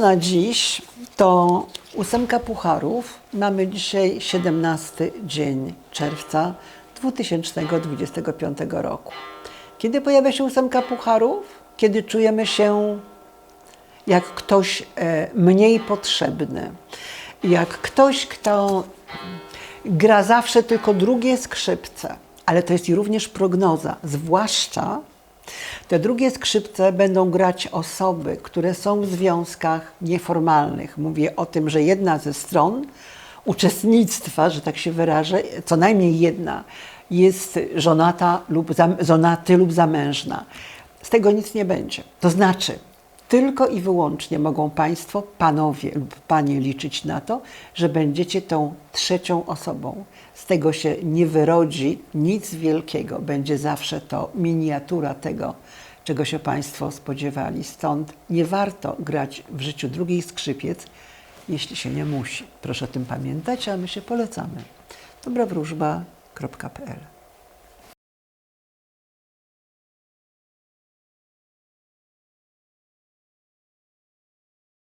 Na dziś to ósemka pucharów. Mamy dzisiaj 17 dzień czerwca 2025 roku. Kiedy pojawia się ósemka pucharów? Kiedy czujemy się jak ktoś e, mniej potrzebny, jak ktoś, kto gra zawsze tylko drugie skrzypce, ale to jest i również prognoza, zwłaszcza te drugie skrzypce będą grać osoby, które są w związkach nieformalnych. Mówię o tym, że jedna ze stron uczestnictwa, że tak się wyrażę, co najmniej jedna, jest żonata lub zam- żonaty lub zamężna. Z tego nic nie będzie. To znaczy, tylko i wyłącznie mogą Państwo, panowie lub panie liczyć na to, że będziecie tą trzecią osobą. Z tego się nie wyrodzi nic wielkiego. Będzie zawsze to miniatura tego, czego się Państwo spodziewali. Stąd nie warto grać w życiu drugich skrzypiec, jeśli się nie musi. Proszę o tym pamiętać, a my się polecamy. dobrowróżba.pl